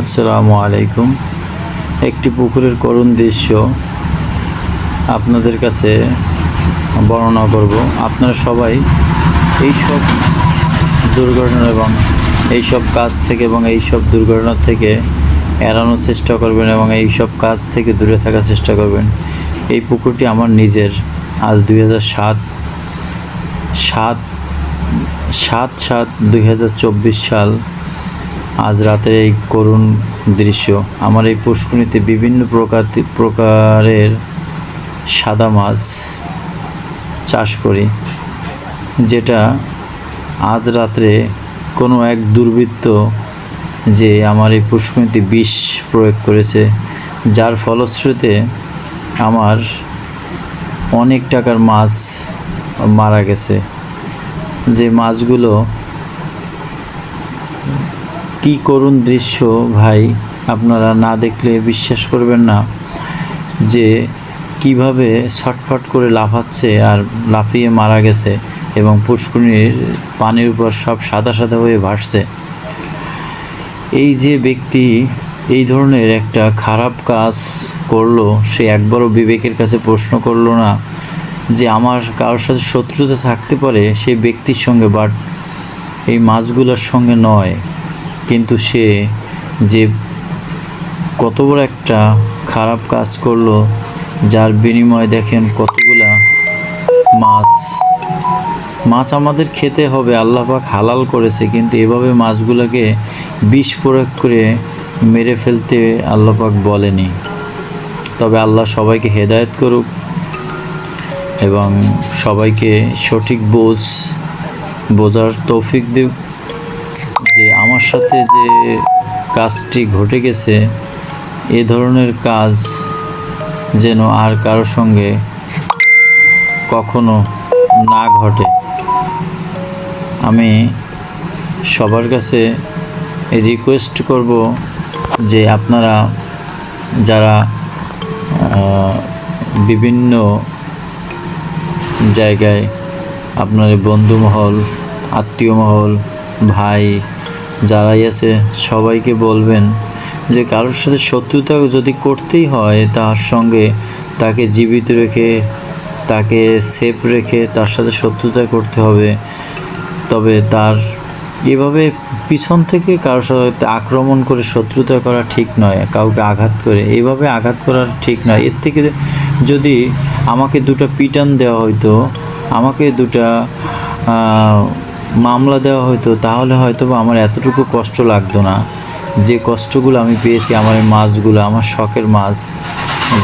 আসসালামু আলাইকুম। একটি পুকুরের করুণ দৃশ্য আপনাদের কাছে বর্ণনা করব। আপনারা সবাই এই সব দুর্ঘটনা এবং এই সব কাজ থেকে এবং এই সব দুর্ঘটনা থেকে এড়ানোর চেষ্টা করবেন এবং এই সব কাজ থেকে দূরে থাকার চেষ্টা করবেন। এই পুকুরটি আমার নিজের। আজ দুই হাজার সাত সাত সাত সাত দুই সাল আজ রাতের এই করুণ দৃশ্য। আমার এই পুষ্করিণীতে বিভিন্ন প্রকার প্রকারের সাদা মাছ চাষ করি, যেটা আজ রাত্রে কোনো এক দুর্বৃত্ত যে আমার এই পুষ্করিণীতে বিষ প্রয়োগ করেছে, যার ফলশ্রুতিতে আমার অনেক টাকার মাছ মারা গেছে। যে মাছগুলো কি করুণ দৃশ্য ভাই, আপনারা না দেখলে বিশ্বাস করবেন না যে কীভাবে ছটফট করে লাফাচ্ছে আর লাফিয়ে মারা গেছে এবং পুষ্করিণীর পানির উপর সব সাদা সাদা হয়ে ভাসছে। এই যে ব্যক্তি এই ধরনের একটা খারাপ কাজ করল, সে একবারও বিবেকের কাছে প্রশ্ন করল না যে আমার কারোর সাথে শত্রুতা থাকতে পারে সেই ব্যক্তির সঙ্গে বাট এই মাছগুলোর সঙ্গে নয়। কিন্তু সে যে কত বড় একটা খারাপ কাজ করল, যার বিনিময়ে দেখেন কতগুলা মাছ মাছ আমাদের খেতে হবে, আল্লাহ পাক হালাল করেছে, কিন্তু এভাবে মাছগুলোকে বিষ প্রয়োগ করে মেরে ফেলতে আল্লাহ পাক বলেনি। তবে আল্লাহ সবাইকে হেদায়েত করুক এবং সবাইকে সঠিক বোঝ, বোঝার তৌফিক দিক। যে আমার সাথে যে কাজটি ঘটে গেছে, এ ধরনের কাজ যেন আর কারোর সঙ্গে কখনো না ঘটে। আমি সবার কাছে রিকোয়েস্ট করব যে আপনারা যারা বিভিন্ন জায়গায় আপনার বন্ধু মহল আত্মীয় মহল ভাই যারাই আছে, সবাইকে বলবেন যে কারোর সাথে শত্রুতা যদি করতেই হয়, তার সঙ্গে তাকে জীবিত রেখে, তাকে সেফ রেখে তার সাথে শত্রুতা করতে হবে। তবে তার এভাবে পিছন থেকে কারোর সাথে আক্রমণ করে শত্রুতা করা ঠিক নয়, কাউকে আঘাত করে। এইভাবে আঘাত করা ঠিক নয়। এর থেকে যদি আমাকে দুটো পিটান দেওয়া হইতো, আমাকে দুটা মামলা দেওয়া হতো তাহলে হয়তো বা আমার এতটুকু কষ্ট লাগতো না। যে কষ্টগুলো আমি পেয়েছি, আমার এই মাছগুলো, আমার শখের মাছ,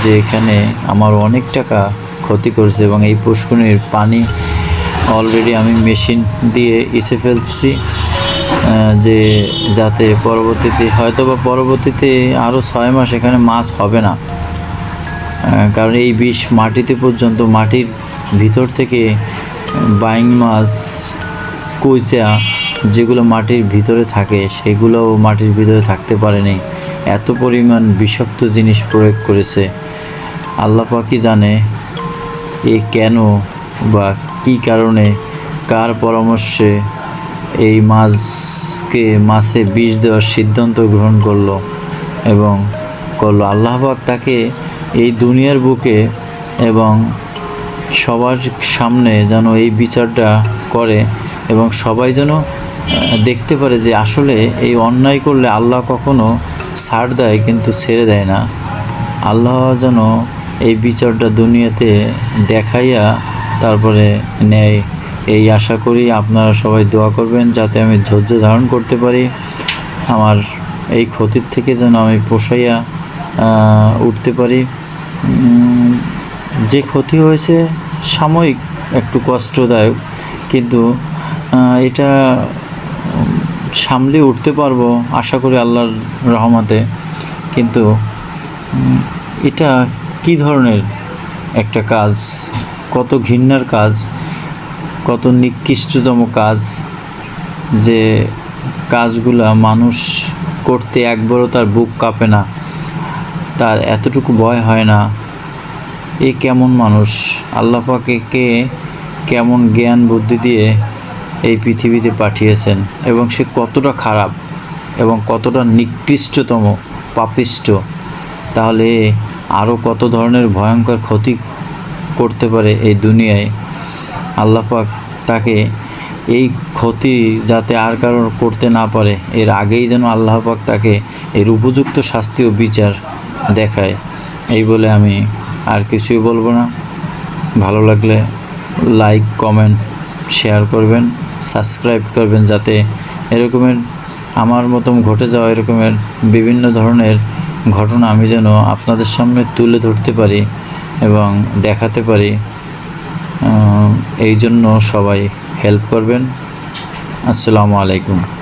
যে এখানে আমার অনেক টাকা ক্ষতি করেছে এবং এই পুষ্করিণীর পানি অলরেডি আমি মেশিন দিয়ে এসে ফেলছি যে যাতে পরবর্তীতে হয়তো বা পরবর্তীতে আরও ছয় মাস এখানে মাছ হবে না। কারণ এই বিষ মাটিতে পর্যন্ত, মাটির ভিতর থেকে বাইং মাছ কুইচা যেগুলো মাটির ভিতরে থাকে, সেগুলোও মাটির ভিতরে থাকতে পারেনি। এত পরিমাণ বিষাক্ত জিনিস প্রয়োগ করেছে। আল্লাহ পাকি জানে এ কেন বা কি কারণে কার পরামর্শে এই মাছকে, মাছে বিষ দেওয়ার সিদ্ধান্ত গ্রহণ করল এবং করল। আল্লাহ পাক তাকে এই দুনিয়ার বুকে এবং সবার সামনে যেন এই বিচারটা করে এবং সবাই যেন দেখতে পারে যে আসলে এই অন্যায় করলে আল্লাহ কখনো ছাড় দেয় কিন্তু ছেড়ে দেয় না। আল্লাহ যেন এই বিচারটা দুনিয়াতে দেখাইয়া তারপরে নেয়। এই আশা করি আপনারা সবাই দোয়া করবেন যাতে আমি ধৈর্য ধারণ করতে পারি। আমার এই ক্ষতির থেকে যেন আমি পোষাইয়া উঠতে পারি। যে ক্ষতি হয়েছে সাময়িক একটু কষ্টদায়ক, কিন্তু এটা সামলে উঠতে পারব, আশা করি আল্লাহর রহমতে। কিন্তু এটা কি ধরনের একটা কাজ? কত ঘৃণার কাজ, কত নিকৃষ্টতম কাজ যে কাজগুলা মানুষ করতে একবারও তার বুক কাঁপে না, তার এতটুকু ভয় হয় না। এ কেমন মানুষ? আল্লাহ পাকে কে কেমন জ্ঞান বুদ্ধি দিয়ে এই পৃথিবীতে পাঠিয়েছেন এবং সে কতটা খারাপ এবং কতটা নিকৃষ্টতম পাপিষ্ট, তাহলে আরও কত ধরনের ভয়ঙ্কর ক্ষতি করতে পারে এই দুনিয়ায়? আল্লাহ পাক তাকে এই ক্ষতি যাতে আর কারোর করতে না পারে, এর আগেই যেন আল্লাহ পাক তাকে এর উপযুক্ত শাস্তি ও বিচার দেখায়। এই বলে আমি আর কিছুই বলব না। ভালো লাগলে লাইক কমেন্ট শেয়ার করবেন। সাবস্ক্রাইব করবেন যাতে এরকমের আমার মতন ঘটে যাওয়া এরকমের বিভিন্ন ধরনের ঘটনা আমি যেন আপনাদের সামনে তুলে ধরতে পারি এবং দেখাতে পারি এই জন্য সবাই হেল্প করবেন। আসসালামু আলাইকুম।